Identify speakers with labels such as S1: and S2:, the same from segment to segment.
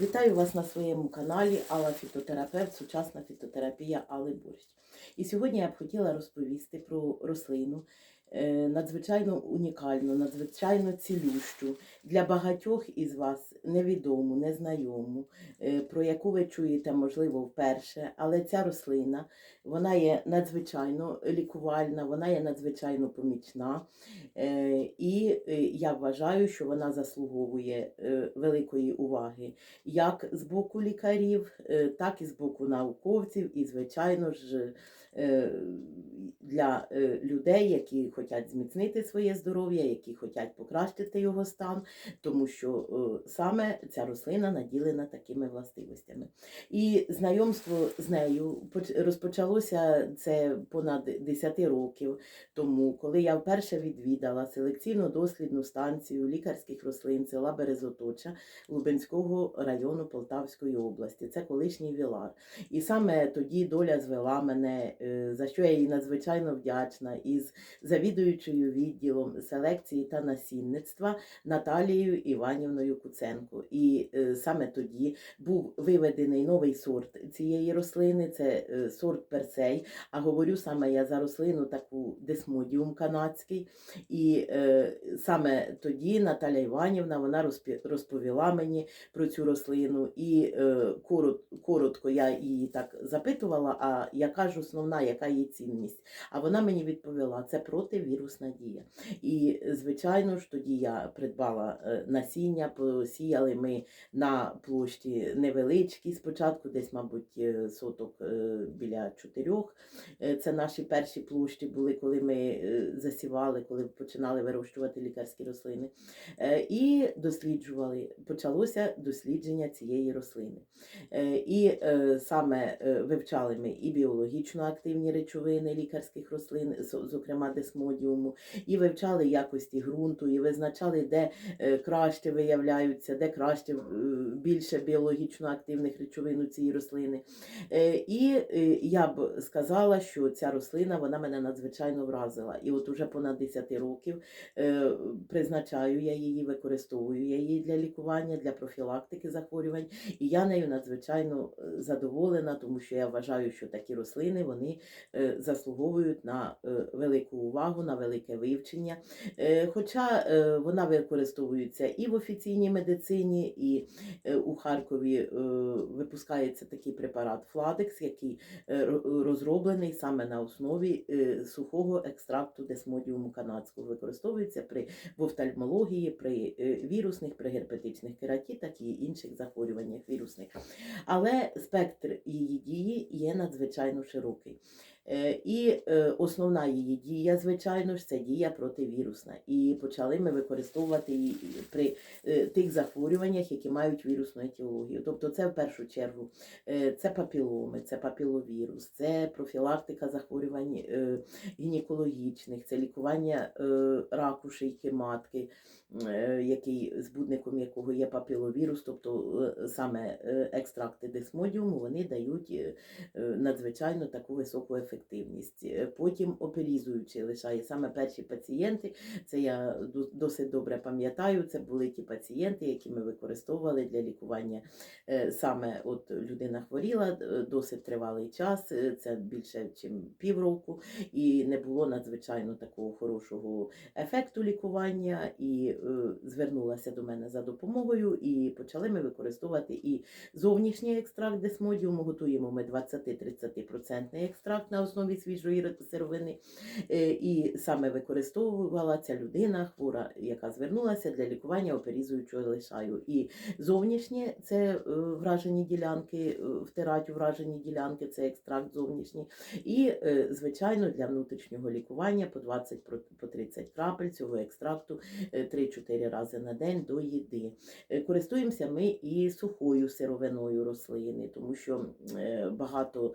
S1: Вітаю вас на своєму каналі Алла Фітотерапевт, сучасна фітотерапія Алли Борщ. І сьогодні я б хотіла розповісти про рослину е, надзвичайно унікальну, надзвичайно цілющу, для багатьох із вас невідому, незнайому, е, про яку ви чуєте, можливо, вперше. Але ця рослина вона є надзвичайно лікувальна, вона є надзвичайно помічна. Е, І е, я вважаю, що вона заслуговує е, великої уваги як з боку лікарів, так і з боку науковців, і, звичайно ж, для людей, які хочуть зміцнити своє здоров'я, які хочуть покращити його стан, тому що саме ця рослина наділена такими властивостями. І знайомство з нею поч- розпочалося це понад 10 років тому, коли я вперше відвідала селекційно-дослідну станцію лікарських рослин села Березоточа Лубенського району Полтавської області. Це колишній Вілар. І саме тоді доля звела мене, е, за що я їй надзвичайно вдячна, із завідуючою відділом селекції та насінництва Наталією Іванівною Куценко. І е, саме тоді був виведений новий сорт цієї рослини, це е, сорт персей. А говорю саме я за рослину таку десмодіум канадський. І е, саме тоді Наталя Іванівна вона розповіла мені про цю рослину, і е, корот, коротко я її так запитувала, а яка ж основна, яка її цінність? А вона мені відповіла, це противірусна дія. І, звичайно ж, тоді я придбала е, насіння, посіяли ми на площі невеличкій, спочатку десь, мабуть, е, соток е, біля чотирьох. Е, Це наші перші площі були, коли ми е, засівали, коли починали вирощувати лікарські рослини. Е, І досліджували. Почалося дослідження цієї рослини. І саме вивчали ми і біологічно активні речовини лікарських рослин, зокрема десмодіуму, і вивчали якості ґрунту, і визначали, де краще виявляються, де краще більше біологічно активних речовин у цій рослини. І я б сказала, що ця рослина вона мене надзвичайно вразила. І от уже понад 10 років е, призначаю я її, використовую я її для лікування, для профілактики захворювань. І я нею надзвичайно е, задоволена, тому що я вважаю, що такі рослини вони е, заслуговують на е, велику увагу, на велике вивчення. Е, Хоча е, вона використовується і в офіційній медицині, і е, у Харкові е, випускається такий препарат Фладекс, який е, розроблений саме на основі е, сухого екстракту десмодіуму канадського. Використовується при в при е, вірусних, при герпетичних кератітах і інших захворюваннях вірусних. Але спектр її дії є надзвичайно широкий. Е, І е, основна її дія, звичайно ж, це дія противірусна. І почали ми використовувати її при е, тих захворюваннях, які мають вірусну етіологію. Тобто, це в першу чергу це папіломи, це папіловірус, це профілактика захворювань гінекологічних, це лікування раку шийки матки, який збудником якого є папіловірус, тобто е, саме е, екстракти десмодіуму, вони дають е, е, надзвичайно таку високу ефективність. Е, Потім оперізуючи лишає саме перші пацієнти. Це я досить добре пам'ятаю. Це були ті пацієнти, які ми використовували для лікування. Е, Саме от людина хворіла е, досить тривалий час, е, це більше ніж півроку, і не було надзвичайно такого хорошого ефекту лікування. І е, звернулася до мене за допомогою, і почали ми використовувати і зовнішній екстракт десмодіуму. Готуємо ми 20-30% екстракт на основі свіжої сировини. Е, І саме використовувала ця людина, хвора, яка звернулася для лікування оперізуючого лишаю. І зовнішнє це е, вражені ділянки, е, втирать вражені ділянки, це екстракт зовнішній. І, е, звичайно, для внутрішнього лікування по 20 по 30 крапель цього екстракту е, 3-4 рази на день до їди. Е, Користуємося ми і сухою сировиною рослини, тому що е, багато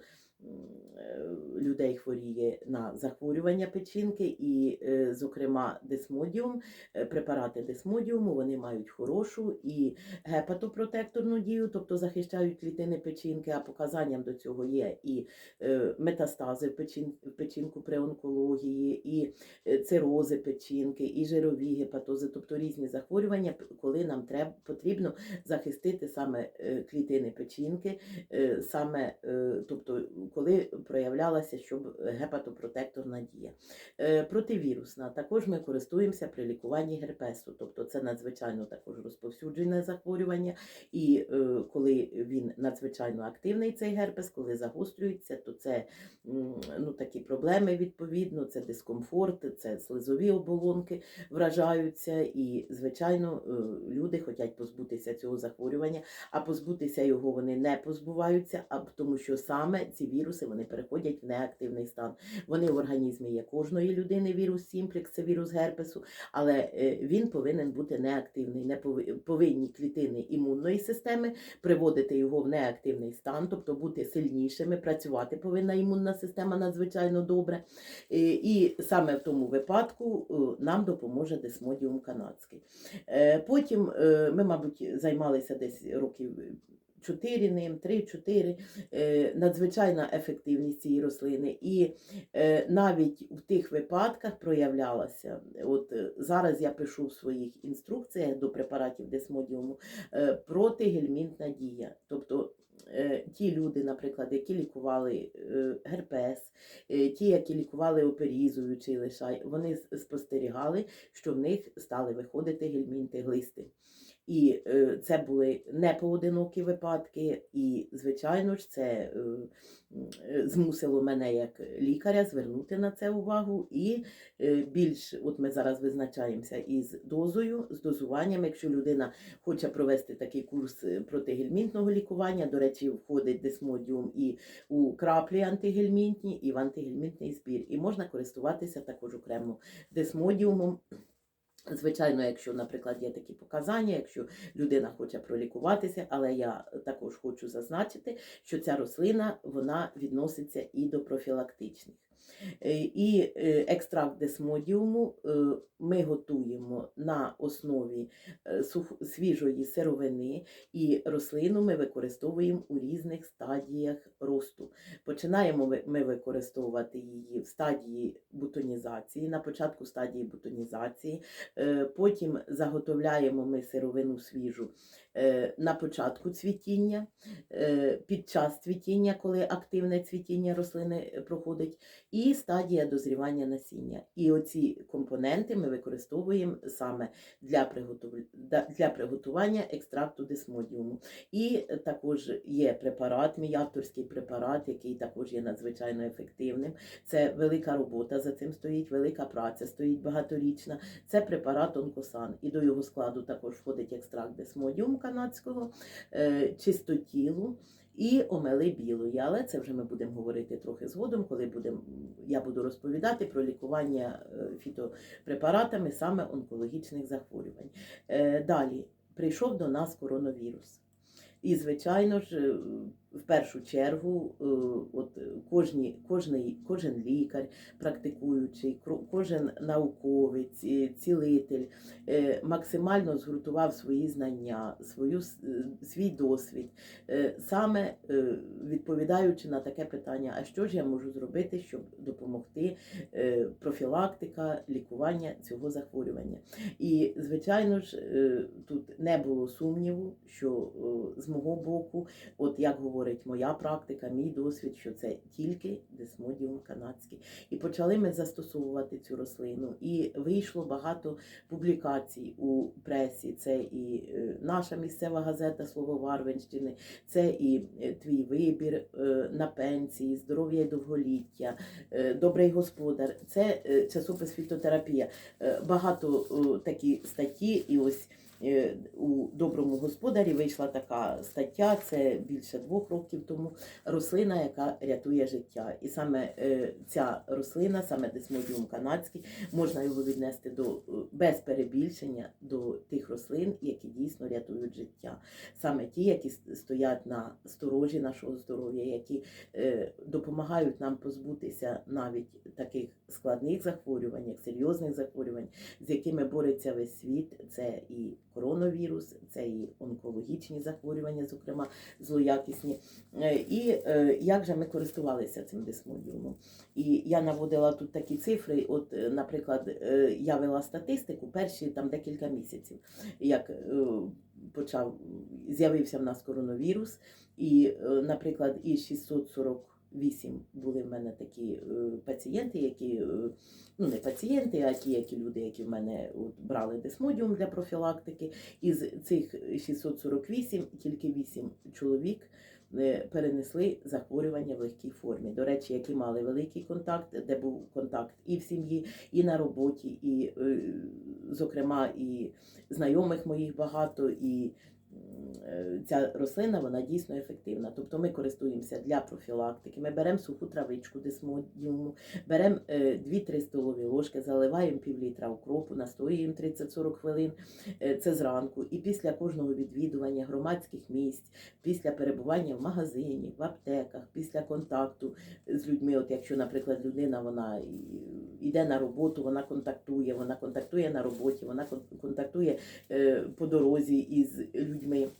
S1: людей хворіє на захворювання печінки, і, е, зокрема, десмодіум, е, препарати десмодіуму вони мають хорошу і гепатопротекторну дію, тобто захищають клітини печінки, а показанням до цього є і е, метастази в печін- в печінку при онкології, і е, цирози печінки, і жирові гепатози, тобто різні захворювання, коли нам треба потрібно захистити саме е, клітини печінки, е, саме е, тобто, коли проявлялася щоб гепатопротекторна дія. Е, Противірусна також ми користуємося при лікуванні герпесу, тобто це надзвичайно також розповсюджене захворювання. І е, коли він надзвичайно активний, цей герпес, коли загострюється, то це ну, такі проблеми відповідно, це дискомфорт, це слизові оболонки вражаються, і, звичайно, е, люди хочуть позбутися цього захворювання, а позбутися його вони не позбуваються, а тому що саме ці віруси вони переходять в неактивний стан. Вони в організмі є кожної людини вірус сімплекс, це вірус герпесу, але е, він повинен бути неактивний. Не пови- повинні клітини імунної системи приводити його в неактивний стан, тобто бути сильнішими, працювати повинна імунна система надзвичайно добре. Е, І саме в тому випадку е, нам допоможе десмодіум канадський. Потім ми, мабуть, займалися десь років. 4 ним, 3-4, е, надзвичайна ефективність цієї рослини. І е, навіть в тих випадках проявлялася. От е, зараз я пишу в своїх інструкціях до препаратів десмодіуму протигельмінтна дія. Тобто ті люди, наприклад, які лікували е, герпес, е, ті, які лікували оперізуючий лишай, вони спостерігали, що в них стали виходити гельмінти глисти. І е, це були не поодинокі випадки, і, звичайно ж, це е, е, змусило мене як лікаря звернути на це увагу. І е, більш, от ми зараз визначаємося із дозою, з дозуванням. Якщо людина хоче провести такий курс е, протигельмінтного лікування, до речі, входить десмодіум і у краплі антигельмінтні, і в антигельмінтний збір. І можна користуватися також окремо десмодіумом. Звичайно, якщо, наприклад, є такі показання, якщо людина хоче пролікуватися, але я також хочу зазначити, що ця рослина вона відноситься і до профілактичних. Е, І е, екстракт десмодіуму е, ми готуємо на основі свіжої сировини, і рослину ми використовуємо у різних стадіях росту. Починаємо ми використовувати її в стадії бутонізації, на початку стадії бутонізації, потім заготовляємо ми сировину свіжу на початку цвітіння, е, під час цвітіння, коли активне цвітіння рослини е, проходить, і стадія дозрівання насіння. І оці компоненти ми використовуємо саме для, для приготування екстракту десмодіуму. І е, також є препарат, мій авторський препарат, який також є надзвичайно ефективним. Це велика робота за цим стоїть, велика праця стоїть багаторічна. Це препарат онкосан. І до його складу також входить екстракт десмодіуму канадського, е, чистотілу. І омели білої, але це вже ми будемо говорити трохи згодом, коли будем, я буду розповідати про лікування е, фітопрепаратами саме онкологічних захворювань. Е, Далі прийшов до нас коронавірус. І, звичайно ж, в першу чергу, е, от кожні, кожний, кожен лікар, практикуючий, кожен науковець, е, цілитель е, максимально згуртував свої знання, свою, свій досвід, саме відповідаючи на таке питання, а що ж я можу зробити, щоб допомогти профілактика, лікування цього захворювання. І, звичайно ж, тут не було сумніву, що з мого боку, от як говорить моя практика, мій досвід, що це тільки десмодіум канадський. І почали ми застосовувати цю рослину. І вийшло багато публікацій у пресі. Це і е, наша місцева газета Слово Варвинщини, це і е, твій вибір е, на пенсії, здоров'я і довголіття, добрий господар. Це часопис фітотерапія. Багато такі статті, і ось У доброму господарі вийшла така стаття, це більше двох років тому. Рослина, яка рятує життя. І саме е, ця рослина, саме десмодіум канадський, можна його віднести до е, без перебільшення до тих рослин, які дійсно рятують життя. Саме ті, які стоять на сторожі нашого здоров'я, які е, допомагають нам позбутися навіть таких складних захворювань, серйозних захворювань, з якими бореться весь світ. Це і коронавірус, це і онкологічні захворювання, зокрема злоякісні. Е, І е, як же ми користувалися цим десмодіумом? І я наводила тут такі цифри. От, е, наприклад, я вела статистику перші там декілька місяців, як почав з'явився в нас коронавірус, і, наприклад, із 648 були в мене такі е, пацієнти, які е, ну не пацієнти, а ті, які люди, які в мене от, брали десмодіум для профілактики. Із цих 648 тільки 8 чоловік е, перенесли захворювання в легкій формі. До речі, які мали великий контакт, де був контакт і в сім'ї, і на роботі, і, зокрема, і знайомих моїх багато, і ця рослина вона дійсно ефективна. Тобто ми користуємося для профілактики. Ми беремо суху травичку десмодіуму, беремо 2-3 столові ложки, заливаємо пів літра укропу, настоюємо 30-40 хвилин. Е, Це зранку. І після кожного відвідування громадських місць, після перебування в магазині, в аптеках, після контакту з людьми. От якщо, наприклад, людина вона йде на роботу, вона контактує, вона контактує на роботі, вона контактує е, по дорозі із людьми.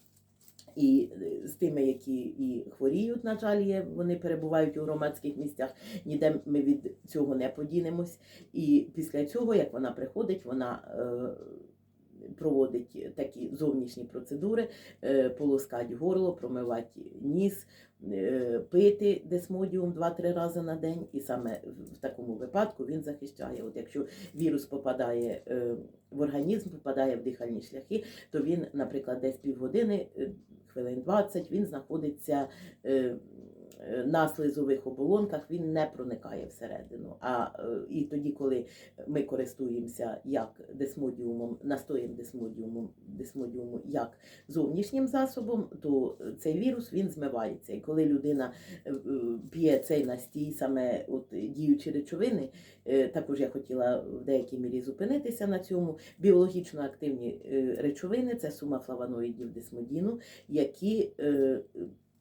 S1: І е, з тими, які і хворіють, на жаль, є, вони перебувають у громадських місцях, ніде ми від цього не подінемось. І після цього, як вона приходить, вона е, проводить такі зовнішні процедури, е, полоскать горло, промивати ніс, пити десмодіум 2-3 рази на день, і саме в- такому випадку він захищає. От якщо вірус попадає в організм, попадає в дихальні шляхи, то він, наприклад, десь півгодини, хвилин 20, він знаходиться е, на слизових оболонках, він не проникає всередину. А е, і тоді, коли ми користуємося як десмодіумом, настоєм десмодіумом, десмодіуму як зовнішнім засобом, то цей вірус він змивається. І коли людина е, е, п'є цей настій, саме от діючі речовини, також я хотіла в деякій мірі зупинитися на цьому. Біологічно активні речовини це сума флавоноїдів десмодіну, які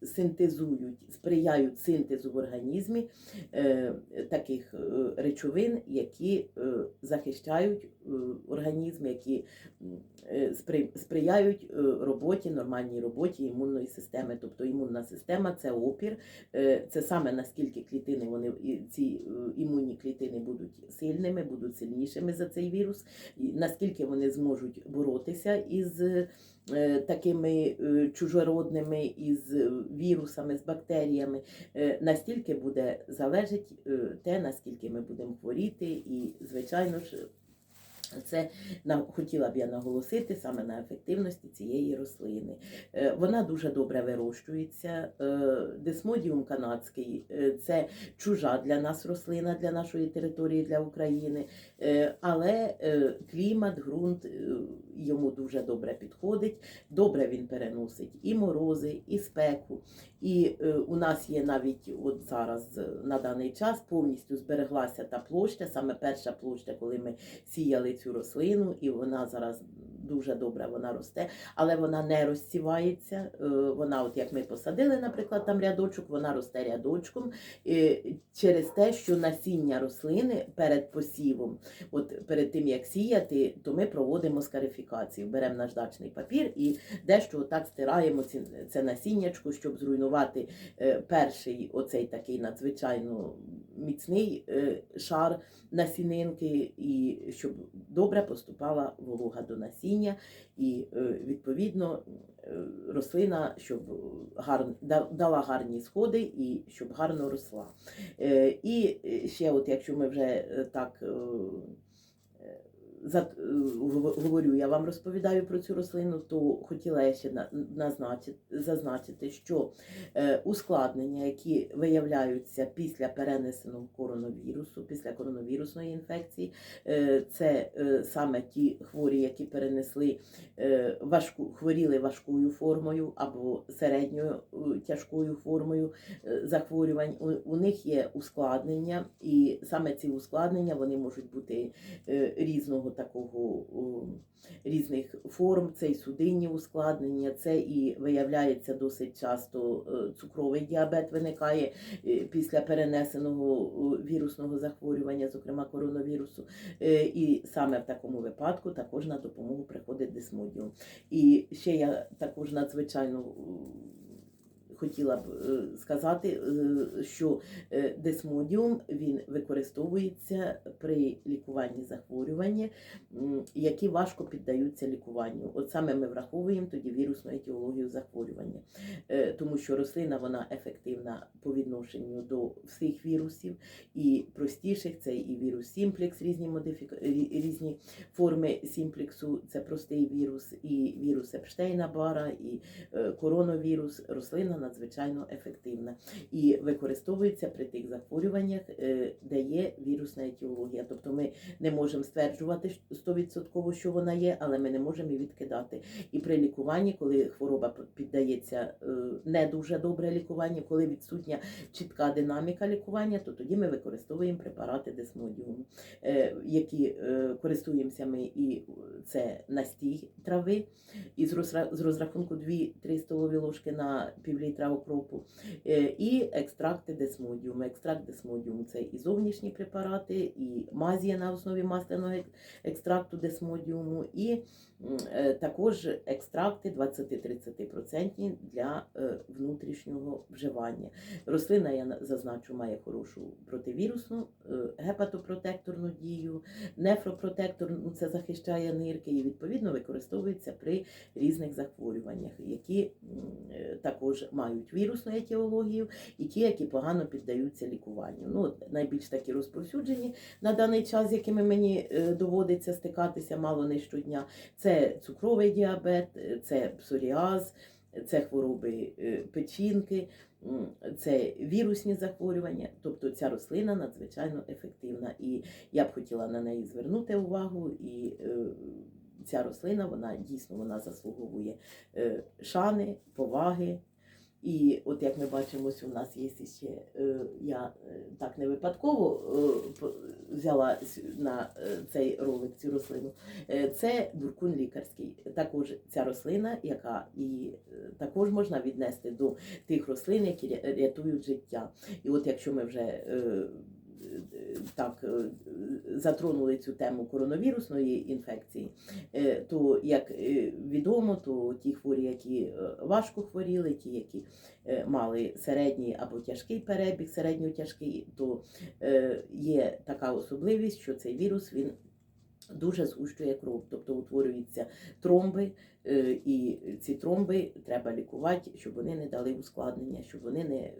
S1: синтезують, сприяють синтезу в організмі е, таких е, речовин, які е, захищають організм, які е, спри- сприяють е, роботі, нормальній роботі імунної системи. Тобто імунна система це опір, е, це саме наскільки клітини вони ці е, імунні клітини будуть сильними, будуть сильнішими за цей вірус, наскільки вони зможуть боротися із е, такими е, чужородними, із е, вірусами, з бактеріями, е, настільки буде залежить е, те, наскільки ми будемо хворіти, і, звичайно ж, це нам хотіла б я наголосити саме на ефективності цієї рослини. Е, Вона дуже добре вирощується. Е, Десмодіум канадський е, це чужа для нас рослина, для нашої території, для України. Але клімат, ґрунт йому дуже добре підходить. Добре він переносить і морози, і спеку. І е, у нас є навіть от зараз е, на даний час повністю збереглася та площа, саме перша площа, коли ми сіяли цю рослину, і вона зараз дуже добре вона росте, але вона не розсівається. Е, Вона, от як ми посадили, наприклад, там рядочок, вона росте рядочком е, через те, що насіння рослини перед посівом, от перед тим як сіяти, то ми проводимо скарифікацію. Беремо наждачний папір і дещо отак стираємо це насіннячко, щоб зруйнувати е, перший оцей такий надзвичайно міцний шар насінинки, і щоб добре поступала волога до насіння, і е, відповідно е, рослина, щоб гарно дала гарні сходи і щоб гарно росла. Е, І ще, от якщо ми вже так. Е, говорю, я вам розповідаю про цю рослину, то хотіла я ще назначити, зазначити, що е, ускладнення, які виявляються після перенесеного коронавірусу, після коронавірусної інфекції, е, це саме ті хворі, які перенесли важку, хворіли важкою формою або середньою тяжкою формою захворювань. У, них є ускладнення, і саме ці ускладнення вони можуть бути е, такого. Різних форм, це і судинні ускладнення, це і виявляється досить часто е, цукровий діабет виникає е, після перенесеного вірусного захворювання, зокрема коронавірусу. Е, І саме в такому випадку також на допомогу приходить десмодіум. І ще я також надзвичайно хотіла б е, сказати, е, що е, десмодіум він використовується при лікуванні захворювання, які важко піддаються лікуванню. От саме ми враховуємо тоді вірусну етіологію захворювання, тому що рослина вона ефективна по відношенню до всіх вірусів, і простіших це і вірус Сімплекс, різні модифіка... різні форми сімплексу, це простий вірус, і вірус Епштейна Бара, і коронавірус. Рослина надзвичайно ефективна і використовується при тих захворюваннях, е, де є вірусна етіологія. Тобто ми не можемо стверджувати 100%, що вона є, але ми не можемо і відкидати. І при лікуванні, коли хвороба піддається е, не дуже добре лікуванню, коли відсутня чітка динаміка лікування, то тоді ми використовуємо препарати десмодіуму, е, які користуємося ми і це настій трави із з розрахунку 2-3 столові ложки на півлітра окропу, е, і екстракти десмодіуму. Екстракт десмодіуму це і зовнішні препарати, і мазія на основі масляного екстракту десмодіуму, і е, також екстракти 20-30% для е, внутрішнього вживання. Рослина, я зазначу, має хорошу противірусну, гепатопротекторну дію, нефропротектор, ну, це захищає нирки і відповідно використовується при різних захворюваннях, які також мають вірусну етіологію, і ті, які погано піддаються лікуванню. Ну, найбільш такі розповсюджені на даний час, з якими мені е, доводиться стикатися мало не щодня, це цукровий діабет, це псоріаз, це хвороби е, печінки, це вірусні захворювання. Тобто ця рослина надзвичайно ефективна. І я б хотіла на неї звернути увагу. І е, ця рослина, вона дійсно вона заслуговує шани, поваги. І от як ми бачимо, у нас є ще, е, я е, так не випадково е, взяла на цей ролик цю рослину. Це буркун лікарський. Також ця рослина, яка і також можна віднести до тих рослин, які рятують життя. І от якщо ми вже так е, затронули цю тему коронавірусної інфекції, е, то як е, відомо, то ті хворі, які важко хворіли, ті, які мали середній або тяжкий перебіг, середньо-тяжкий, то є така особливість, що цей вірус він дуже згущує кров, тобто утворюються тромби, і ці тромби треба лікувати, щоб вони не дали ускладнення, щоб вони не,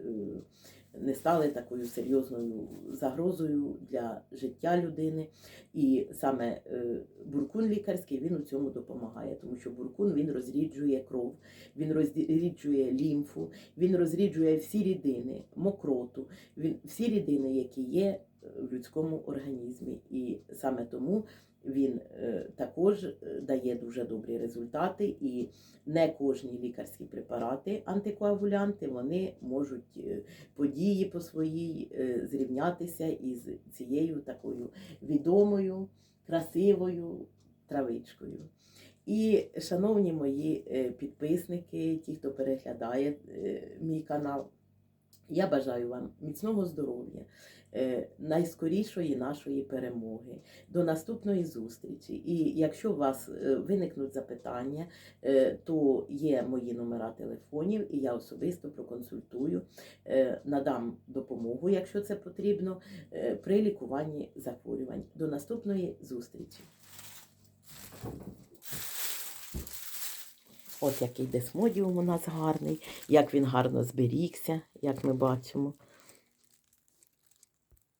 S1: не стали такою серйозною загрозою для життя людини. І саме е, буркун лікарський він у цьому допомагає, тому що буркун він розріджує кров, він розріджує лімфу, він розріджує всі рідини, мокроту, він всі рідини, які є е, в людському організмі. І саме тому він е, також е, дає дуже добрі результати, і не кожні лікарські препарати, антикоагулянти, вони можуть е, події по своїй зрівнятися із цією такою відомою, красивою травичкою. І, шановні мої підписники, ті, хто переглядає мій канал, я бажаю вам міцного здоров'я, е, найскорішої нашої перемоги. До наступної зустрічі. І якщо у вас е, виникнуть запитання, е, то є мої номера телефонів, і я особисто проконсультую, надам допомогу, якщо це потрібно, при лікуванні захворювань. До наступної зустрічі. От який десмодіум у нас гарний, як він гарно зберігся, як ми бачимо.